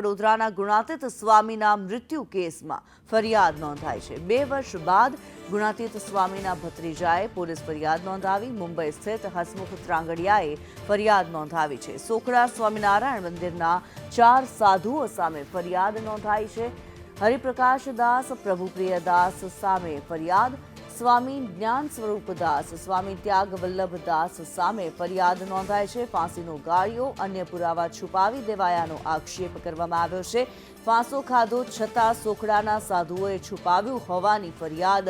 વડોદરાના ગુણાતીત સ્વામીના મૃત્યુ કેસમાં ફરિયાદ નોંધાઈ છે. બે વર્ષ બાદ ગુણાતીત સ્વામીના ભત્રીજાએ પોલીસ ફરિયાદ નોંધાવી મુંબઈ સ્થિત હસમુખ ત્રાંગડિયાએ ફરિયાદ નોંધાવી છે. સોખડા સ્વામિનારાયણ મંદિરના ચાર સાધુઓ સામે ફરિયાદ નોંધાઈ છે. હરિપ્રકાશ દાસ, પ્રભુપ્રિય દાસ સામે ફરિયાદ સ્વામી જ્ઞાન સ્વરૂપ દાસ, સ્વામી ત્યાગ વલ્લભ દાસ સામે ફરિયાદ નોંધાય છે. ફાંસીનો ગાળિયો અન્ય પુરાવા છુપાવી દેવાયાનો આક્ષેપ કરવામાં આવ્યો છે. ફાંસો ખાધો છતાં સોખડાના સાધુઓએ છુપાવ્યું હોવાની ફરિયાદ,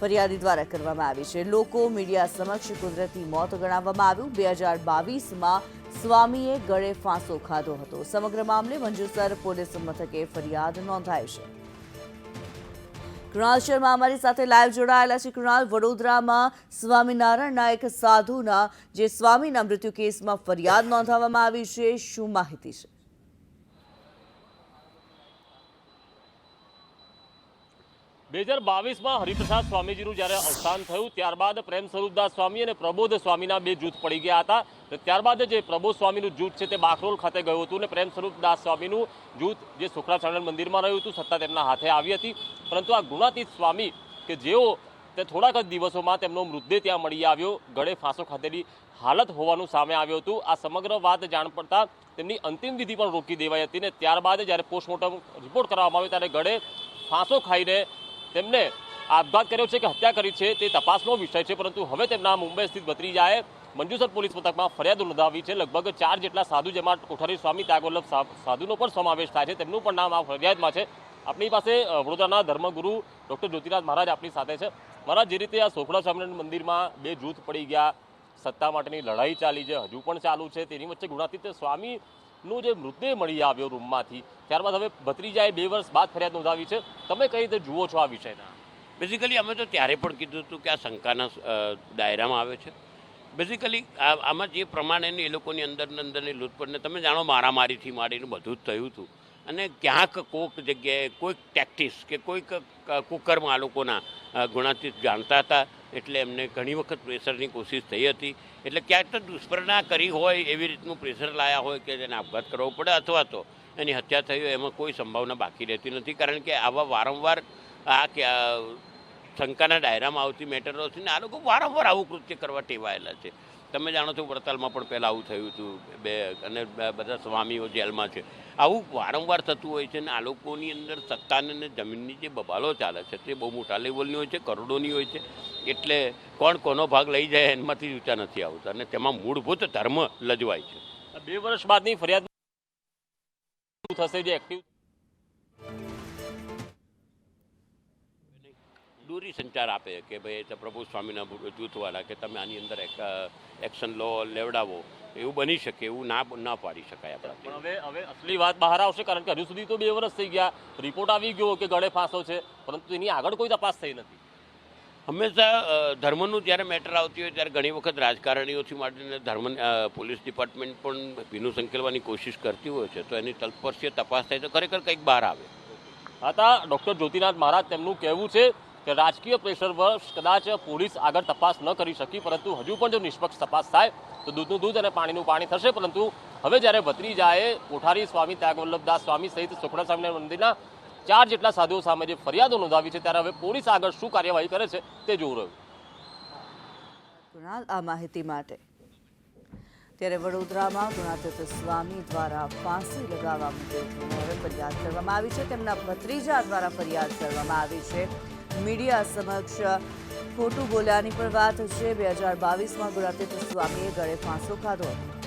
ફરિયાદી દ્વારા કરવામાં આવી છે. લોકો મીડિયા સમક્ષ કુદરતી મોત ગણાવવામાં આવ્યું. બે હજાર બાવીસમાં સ્વામીએ ગળે ફાંસો ખાધો હતો. સમગ્ર મામલે મંજુસર પોલીસ મથકે ફરિયાદ નોંધાઈ છે. કૃણાલ શર્મા અમારી સાથે લાઈવ જોડાયેલા છે. કૃણાલ, વડોદરામાં સ્વામિનારાયણના એક સાધુના, જે સ્વામીના મૃત્યુ કેસમાં ફરિયાદ નોંધાવવામાં આવી છે. શું માહિતી છે? બે હજાર બાવીસમાં હરિપ્રસાદ સ્વામીજીનું જ્યારે અવસાન થયું, ત્યારબાદ પ્રેમ સ્વરૂપદાસ સ્વામી અને પ્રબોધ સ્વામીના બે જૂથ પડી ગયા હતા. ત્યારબાદ જે પ્રબોધ સ્વામીનું જૂથ છે તે બાકરોલ ખાતે ગયું હતું અને પ્રેમ સ્વરૂપદાસ સ્વામીનું જૂથ જે સુખડા મંદિરમાં રહ્યું હતું, સત્તા તેમના હાથે આવી હતી. પરંતુ આ ગુણાતીત સ્વામી કે જેઓ તે થોડાક જ દિવસોમાં તેમનો મૃતદેહ ત્યાં મળી આવ્યો, ગળે ફાંસો ખાતેની હાલત હોવાનું સામે આવ્યું હતું. આ સમગ્ર વાત જાણ પડતા તેમની અંતિમ વિધિ પણ રોકી દેવાઈ હતી ને ત્યારબાદ જ્યારે પોસ્ટમોર્ટમ રિપોર્ટ કરવામાં આવ્યો ત્યારે ગળે ફાંસો ખાઈને તેમને આપઘાત કર્યો છે કે હત્યા કરી છે તે તપાસનો વિષય છે, પરંતુ હવે તેમના મુંબઈ સ્થિત ભત્રીજાએ મંજુસર પોલીસ મથકમાં ફરિયાદ નોંધાવી છે. લગભગ ચાર જેટલા સાધુ, જેમાં કોઠારી સ્વામી ત્યાગવલ્લભ સાધુનો પણ સમાવેશ થાય છે. તેમનું પણ નામ આ ફરિયાદમાં છે. આપણી પાસે વડોદરાના ધર્મગુરુ ડૉક્ટર જ્યોતિરાજ મહારાજ આપણી સાથે છે. મહારાજ, જે રીતે આ સોખડા સ્વામિનારાયણ મંદિરમાં બે જૂથ પડી ગયા, સત્તા માટેની લડાઈ ચાલી છે, હજુ પણ ચાલુ છે, તેની વચ્ચે ગુણાતીત સ્વામીનું જે મૃતદેહ મળી આવ્યો રૂમમાંથી, ત્યારબાદ હવે ભત્રીજાએ બે વર્ષ બાદ ફરિયાદ નોંધાવી છે. તમે કઈ રીતે જુઓ છો આ વિષયના? બેઝિકલી અમે તો ત્યારે પણ કીધું હતું કે આ શંકાના દાયરામાં આવે છે. બેઝિકલી આમાં જે પ્રમાણેની એ લોકોની અંદર ને અંદરની લૂંટપટને તમે જાણો મારામારીથી માંડીને બધું જ થયું હતું. અને ક્યાંક કોઈક જગ્યાએ કોઈક ટેક્ટિસ કે કોઈક કુકરમાં આ લોકોના ગુણાતીત જાણતા હતા, એટલે એમને ઘણી વખત પ્રેશરની કોશિશ થઈ હતી. એટલે ક્યાંક તો દુષ્પ્રેરણા કરી હોય એવી રીતનું પ્રેશર લાયા હોય કે તેને આપઘાત કરવો પડે અથવા તો એની હત્યા થઈ હોય એમાં કોઈ સંભાવના બાકી રહેતી નથી. કારણ કે આવા વારંવાર આ શંકાના ડાયરામાં આવતી મેટરો છે ને આ લોકો વારંવાર આવું કૃત્ય કરવા ટેવાયેલા છે. તમે જાણો છો વડતાલમાં પણ પહેલાં આવું થયું હતું. બે અને બધા સ્વામીઓ જેલમાં છે. આવું વારંવાર થતું હોય છે ને આ લોકોની અંદર સત્તાને અને જમીનની જે બબાલો ચાલે છે તે બહુ મોટા લેવલની હોય છે, કરોડોની હોય છે. એટલે કોણ કોનો ભાગ લઈ જાય એમાંથી ઊંચા નથી આવતા અને તેમાં મૂળભૂત ધર્મ લજવાય છે. બે વર્ષ બાદની ફરિયાદ થશે જે એક્ટિવ દૂરી સંચાર આપે કે ભાઈ તો પ્રભુ સ્વામીના જૂથવાળા કે તમે આની અંદર એક એક્શન લો લેવડાવો એવું બની શકે એવું ના ના પાડી શકાય આપણે પણ હવે હવે અસલી વાત બહાર આવશે કારણ કે હજુ સુધી તો બે વર્ષ થઈ ગયા રિપોર્ટ આવી ગયો કે ગળે ફાંસો છે પરંતુ એની આગળ કોઈ તપાસ થઈ નથી. હંમેશા ધર્મનું જ્યારે મેટર આવતી હોય ત્યારે ઘણી વખત રાજકારણીઓથી માંડીને ધર્મ પોલીસ ડિપાર્ટમેન્ટ પણ ભીનું સંકેલવાની કોશિશ કરતી હોય છે તો એની તલપર્શીય તપાસ થાય તો ખરેખર કંઈક બહાર આવે. હતા ડૉક્ટર જ્યોતિનાથ મહારાજ તેમનું કહેવું છે કે રાજકીય પ્રેશર વર્ષ કદાચ પોલીસ આગળ તપાસ ન કરી શકી, પરંતુ હજુ પણ જો નિષ્પક્ષ તપાસ થાય, તો દૂધનું દૂધ અને પાણીનું પાણી થશે. પરંતુ હવે જ્યારે ભત્રીજાએ કોઠારી સ્વામી, ત્યાગવલ્લભદાસ સ્વામી સહિત સુખડા સ્વામી મંદિરના ચાર જેટલા સાધુઓ સામે જે ફરિયાદો નોંધાવી છે, ત્યારે હવે પોલીસ આગળ શું કાર્યવાહી કરે છે તે જોવું રહ્યું. કુણાલ, આ માહિતી માટે. ત્યારે વડોદરામાં ગુણાતીત સ્વામી દ્વારા ફાંસી લગાવવા મુદ્દે ફરિયાદ કરવામાં આવી છે. તેમના ભત્રીજા દ્વારા ફરિયાદ કરવામાં આવી છે. મીડિયા સમક્ષ ખોટું બોલ્યાની પણ વાત છે. બે હજાર બાવીસમાં ગુણાતીત સ્વામીએ ગળે ફાંસો ખાધો હતો.